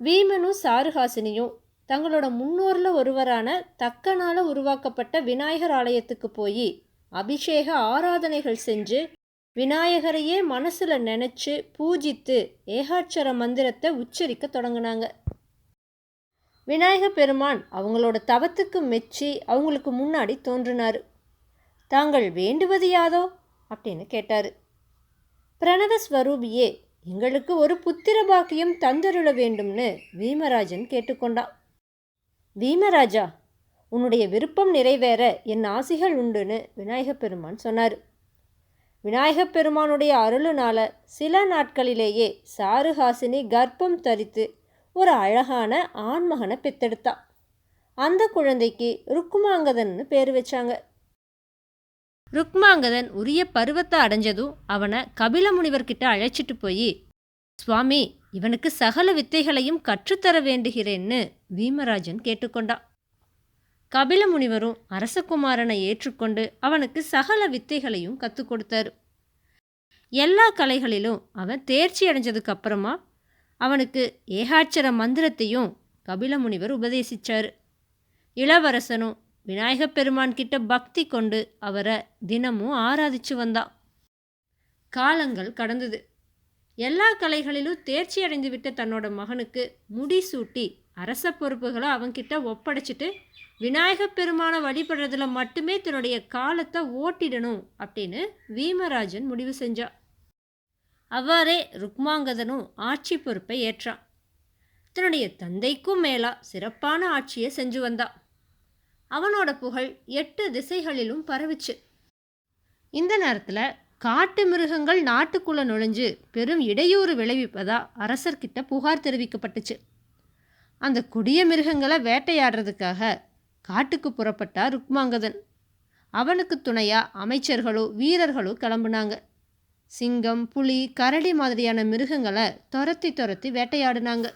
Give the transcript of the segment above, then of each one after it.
வீமனும் சாருஹாசினியும் தங்களோட முன்னோரில் ஒருவரான தக்கனால் உருவாக்கப்பட்ட விநாயகர் ஆலயத்துக்கு போய் அபிஷேக ஆராதனைகள் செஞ்சு விநாயகரையே மனசில் நினச்சி பூஜித்து ஏகாட்சர மந்திரத்தை உச்சரிக்க தொடங்கினாங்க. விநாயக பெருமான் அவங்களோட தவத்துக்கு மெச்சி அவங்களுக்கு முன்னாடி தோன்றினார். தாங்கள் வேண்டுவது யாதோ? அப்படின்னு கேட்டார். பிரணவ ஸ்வரூபியே எங்களுக்கு ஒரு புத்திர பாக்கியம் தந்தருள வேண்டும்னு வீமராஜன் கேட்டுக்கொண்டான். வீமராஜா உன்னுடைய விருப்பம் நிறைவேற என் ஆசிகள் உண்டுன்னு விநாயகப் பெருமான் சொன்னார். விநாயகப் பெருமானுடைய அருளுனால சில நாட்களிலேயே சாருஹாசினி கர்ப்பம் தரித்து ஒரு அழகான ஆண்மகனை பெத்தெடுத்தா. அந்த குழந்தைக்கு ருக்குமாங்கதன்னு பேர் வச்சாங்க. ருக்மாங்கதன் உரிய பருவத்தை அடைஞ்சதும் அவனை கபில முனிவர்கிட்ட அழைச்சிட்டு போய் சுவாமி இவனுக்கு சகல வித்தைகளையும் கற்றுத்தர வேண்டுகிறேன்னு பீமராஜன் கேட்டுக்கொண்டான். கபில முனிவரும் அரசகுமாரனை ஏற்றுக்கொண்டு அவனுக்கு சகல வித்தைகளையும் கற்றுக் கொடுத்தாரு. எல்லா கலைகளிலும் அவன் தேர்ச்சி அடைஞ்சதுக்கு அப்புறமா அவனுக்கு ஏகாட்சர மந்திரத்தையும் கபில முனிவர் உபதேசிச்சார். இளவரசனும் விநாயகப் பெருமான் கிட்ட பக்தி கொண்டு அவரை தினமும் ஆராதிச்சு வந்தான் காலங்கள் கடந்தது. எல்லா கலைகளிலும் தேர்ச்சி அடைந்து விட்ட தன்னோட மகனுக்கு முடிசூட்டி அரச பொறுப்புகளை அவன்கிட்ட ஒப்படைச்சிட்டு விநாயகப் பெருமானை வழிபடுறதுல மட்டுமே தன்னுடைய காலத்தை ஓட்டிடணும் அப்படின்னு வீமராஜன் முடிவு செஞ்சா. அவ்வாறே ருக்மாங்கதனும் ஆட்சி பொறுப்பை ஏற்றான். தன்னுடைய தந்தைக்கும் மேலா சிறப்பான ஆட்சியை செஞ்சு வந்தான் அவனோட புகழ் எட்டு திசைகளிலும் பரவிச்சு. இந்த நேரத்தில் காட்டு மிருகங்கள் நாட்டுக்குள்ளே நுழைஞ்சு பெரும் இடையூறு விளைவிப்பதா அரசர்கிட்ட புகார் தெரிவிக்கப்பட்டுச்சு. அந்த கொடிய மிருகங்களை வேட்டையாடுறதுக்காக காட்டுக்கு புறப்பட்டார் ருக்மாங்கதன். அவனுக்கு துணையாக அமைச்சர்களோ வீரர்களோ கிளம்புனாங்க. சிங்கம் புலி கரடி மாதிரியான மிருகங்களை துரத்தி துரத்தி வேட்டையாடினாங்க.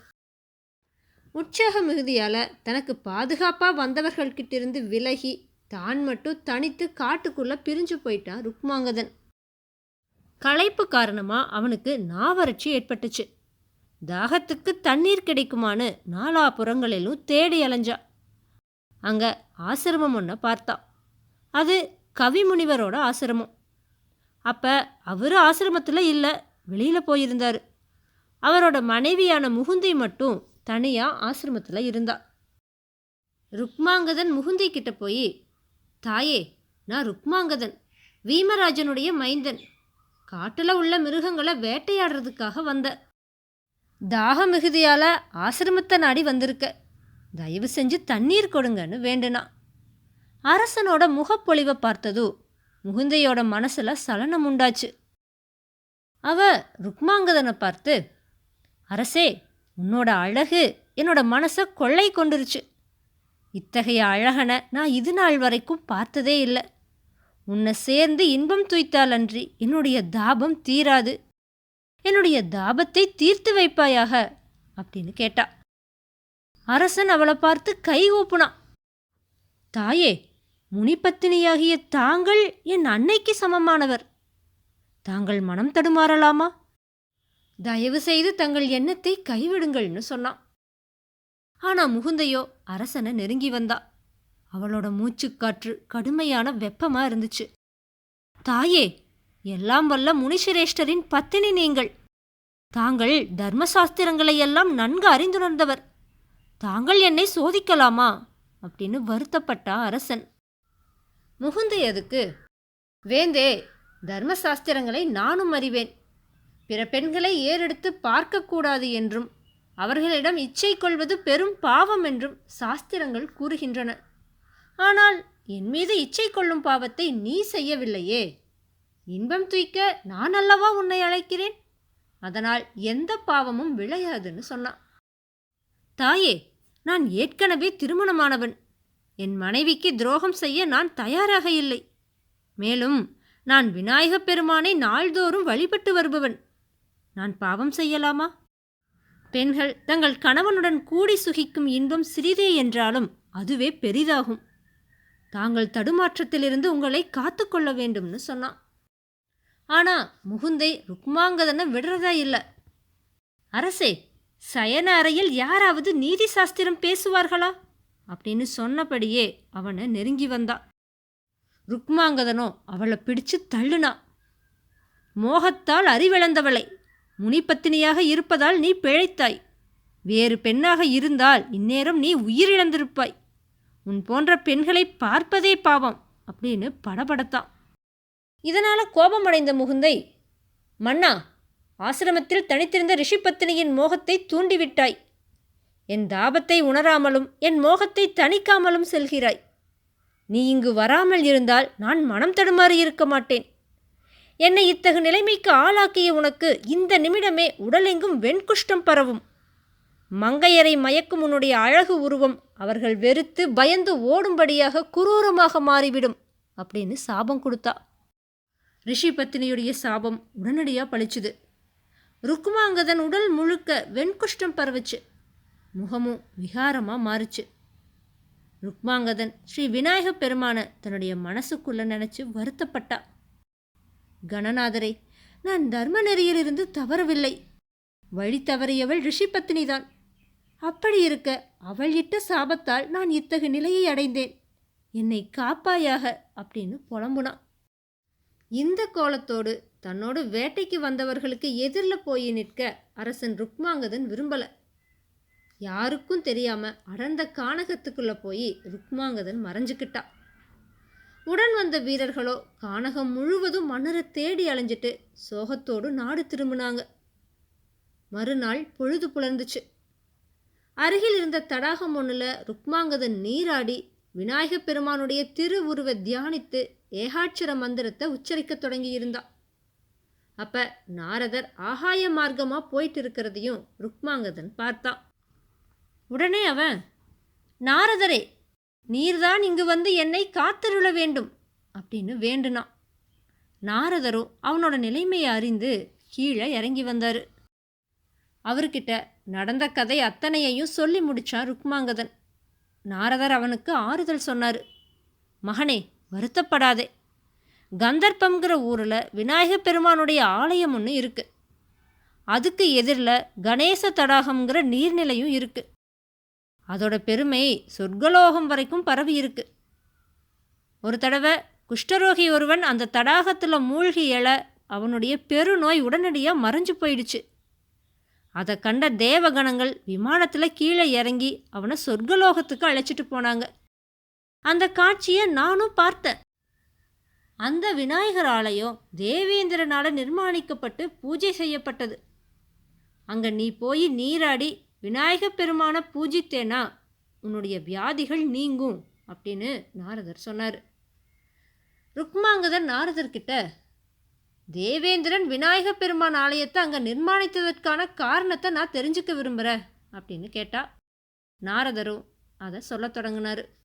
உற்சாக மிகுதியால் தனக்கு பாதுகாப்பாக வந்தவர்கள்கிட்டிருந்து விலகி தான் மட்டும் தனித்து காட்டுக்குள்ளே பிரிஞ்சு போயிட்டான் ருக்மாங்கதன். களைப்பு காரணமாக அவனுக்கு நாவறட்சி ஏற்பட்டுச்சு. தாகத்துக்கு தண்ணீர் கிடைக்குமான்னு நாலாபுறங்களிலும் தேடி அலைஞ்சா. அங்கே ஆசிரமம் ஒன்றை பார்த்தா. அது கவிமுனிவரோட ஆசிரமம். அப்போ அவர் ஆசிரமத்தில் இல்லை வெளியில் போயிருந்தார். அவரோட மனைவியான முகுந்தி மட்டும் தனியாக ஆசிரமத்தில் இருந்தா. ருக்மாங்கதன் முகுந்தி கிட்ட போய் தாயே நான் ருக்மாங்கதன் வீமராஜனுடைய மைந்தன். காட்டில் உள்ள மிருகங்களை வேட்டையாடுறதுக்காக வந்த. தாக மிகுதியால் ஆசிரமத்தை நாடி வந்திருக்க. தயவு செஞ்சு தண்ணீர் கொடுங்கன்னு வேண்டுனா. அரசனோட முகப்பொழிவை பார்த்ததும் முகுந்தையோட மனசில் சலனம் உண்டாச்சு. அவ ருக்மாங்கதனை பார்த்து அரசே உன்னோட அழகு என்னோட மனசை கொள்ளை கொண்டுருச்சு. இத்தகைய அழகனை நான் இது நாள் வரைக்கும் பார்த்ததே இல்லை. உன்னை சேர்ந்து இன்பம் துய்த்தாலன்றி என்னுடைய தாபம் தீராது. என்னுடைய தாபத்தை தீர்த்து வைப்பாயாக அப்படின்னு கேட்டா. அரசன் அவளை பார்த்து கை ஊப்புனான் தாயே முனிப்பத்தினியாகிய தாங்கள் என் அன்னைக்கு சமமானவர். தாங்கள் மனம் தடுமாறலாமா? தயவு செய்து தங்கள் எண்ணத்தை கைவிடுங்கள்னு சொன்னான். ஆனா முகுந்தையோ அரசனை நெருங்கி வந்தா. அவளோட மூச்சுக்காற்று கடுமையான வெப்பமா இருந்துச்சு. தாயே எல்லாம் வல்ல முனிசிரேஷ்டரின் பத்தினி நீங்கள். தாங்கள் தர்மசாஸ்திரங்களை எல்லாம் நன்கு அறிந்துணர்ந்தவர். தாங்கள் என்னை சோதிக்கலாமா? அப்படின்னு வருத்தப்பட்டா அரசன். முகுந்தை அதுக்கு வேந்தே தர்மசாஸ்திரங்களை நானும் அறிவேன். பிற பெண்களை ஏறெடுத்து பார்க்கக்கூடாது என்றும் அவர்களிடம் இச்சை கொள்வது பெரும் பாவம் என்றும் சாஸ்திரங்கள் கூறுகின்றன. ஆனால் என் மீது இச்சை கொள்ளும் பாவத்தை நீ செய்யவில்லையே. இன்பம் துய்க்க நான் அல்லவா உன்னை அழைக்கிறேன்? அதனால் எந்த பாவமும் விளையாதுன்னு சொன்னான். தாயே நான் ஏற்கனவே திருமணமானவன். என் மனைவிக்கு துரோகம் செய்ய நான் தயாராக இல்லை. மேலும் நான் விநாயகப் பெருமானை நாள்தோறும் வழிபட்டு வருபவன். நான் பாவம் செய்யலாமா? பெண்கள் தங்கள் கணவனுடன் கூடி சுகிக்கும் இன்பம் சிறிதே என்றாலும் அதுவே பெரிதாகும். தாங்கள் தடுமாற்றத்திலிருந்து உங்களை காத்துக்கொள்ள வேண்டும்னு சொன்னான். ஆனா முகுந்தை ருக்மாங்கதனை விடுறதா இல்லை. அரசே சயன அறையில் யாராவது நீதி சாஸ்திரம் பேசுவார்களா? அப்படின்னு சொன்னபடியே அவனை நெருங்கி வந்தான் ருக்மாங்கதனோ அவளை பிடிச்சு தள்ளுனா. மோகத்தால் அறிவிழந்தவளை. முனிப்பத்தினியாக இருப்பதால் நீ பிழைத்தாய். வேறு பெண்ணாக இருந்தால் இந்நேரம் நீ உயிரிழந்திருப்பாய். உன் போன்ற பெண்களை பார்ப்பதே பாவம் அப்படின்னு படபடத்தான். இதனால் கோபமடைந்த முகுந்தை மன்னா ஆசிரமத்தில் தனித்திருந்த ரிஷிபத்தினியின் மோகத்தை தூண்டிவிட்டாய். என் தாபத்தை உணராமலும் என் மோகத்தை தணிக்காமலும் செல்கிறாய். நீ இங்கு வராமல் இருந்தால் நான் மனம் தடுமாறி இருக்க மாட்டேன். என்னை இத்தகு நிலைமைக்கு ஆளாக்கிய உனக்கு இந்த நிமிடமே உடலெங்கும் வெண்குஷ்டம் பரவும். மங்கையரை மயக்கும் உன்னுடைய அழகு உருவம் அவர்கள் வெறுத்து பயந்து ஓடும்படியாக குரூரமாக மாறிவிடும் அப்படின்னு சாபம் கொடுத்தா. ரிஷி பத்தினியுடைய சாபம் உடனடியாக பழிச்சுது. ருக்குமாங்கதன் உடல் முழுக்க வெண்குஷ்டம் பரவுச்சு. முகமும் விகாரமாக மாறுச்சு. ருக்மாங்கதன் ஸ்ரீ விநாயக பெருமான தன்னுடைய மனசுக்குள்ளே நினச்சி வருத்தப்பட்டா. கணநாதரே நான் தர்ம நெறியிலிருந்து தவறவில்லை. வழி தவறியவள் ரிஷிபத்தினிதான். அப்படி இருக்க அவள் இட்ட சாபத்தால் நான் இத்தகு நிலையை அடைந்தேன். என்னை காப்பாயாக அப்படின்னு புலம்புனான். இந்த கோலத்தோடு தன்னோடு வேட்டைக்கு வந்தவர்களுக்கு எதிரில் போய் நிற்க அரசன் ருக்மாங்கதன் விரும்பலை. யாருக்கும் தெரியாம அடர்ந்த கானகத்துக்குள்ள போய் ருக்மாங்கதன் மறைஞ்சுக்கிட்டான் உடன் வந்த வீரர்களோ கானகம் முழுவதும் மன்னரை தேடி அலைஞ்சிட்டு சோகத்தோடு நாடு திரும்பினாங்க. மறுநாள் பொழுது புலர்ந்துச்சு. அருகில் இருந்த தடாகம் ஒன்றில் ருக்மாங்கதன் நீராடி விநாயகப் பெருமானுடைய திருவுருவை தியானித்து ஏகாட்சர மந்திரத்தை உச்சரிக்க தொடங்கி இருந்தான் அப்ப நாரதர் ஆகாய மார்க்கமா போயிட்டு இருக்கிறதையும் ருக்மாங்கதன் பார்த்தான் உடனே அவன் நாரதரே நீர்தான் இங்கு வந்து என்னை காத்தருள வேண்டும் அப்படின்னு வேண்டுனான். நாரதரும் அவனோட நிலைமையை அறிந்து கீழே இறங்கி வந்தார். அவர்கிட்ட நடந்த கதை அத்தனையையும் சொல்லி முடித்தான் ருக்மாங்கதன். நாரதர் அவனுக்கு ஆறுதல் சொன்னார். மகனே வருத்தப்படாதே. கந்தர்ப்பம்ங்கிற ஊரில் விநாயகப் பெருமானுடைய ஆலயம் ஒன்று இருக்குது அதுக்கு எதிரில் கணேச தடாகம்ங்கிற நீர்நிலையும் இருக்குது அதோட பெருமை சொர்க்கலோகம் வரைக்கும் பரவி இருக்கு. ஒரு தடவை குஷ்டரோகி ஒருவன் அந்த தடாகத்தில் மூழ்கி எழ அவனுடைய பெருநோய் உடனடியாக மறைஞ்சு போயிடுச்சு. அதை கண்ட தேவகணங்கள் விமானத்தில் கீழே இறங்கி அவனை சொர்க்கலோகத்துக்கு அழைச்சிட்டு போனாங்க. அந்த காட்சியை நானும் பார்த்தேன். அந்த விநாயகர் ஆலயம் தேவேந்திரனால் நிர்மாணிக்கப்பட்டு பூஜை செய்யப்பட்டது. அங்கே நீ போய் நீராடி விநாயகப் பெருமான பூஜித்தேனா? உன்னுடைய வியாதிகள் நீங்கும் அப்படின்னு நாரதர் சொன்னார். ருக்மாங்கதர் நாரதர்கிட்ட தேவேந்திரன் விநாயகப் பெருமான் ஆலயத்தை அங்கே நிர்மாணித்ததற்கான காரணத்தை நான் தெரிஞ்சுக்க விரும்புகிறேன் அப்படின்னு கேட்டா. நாரதரும் அதை சொல்லத் தொடங்கினார்.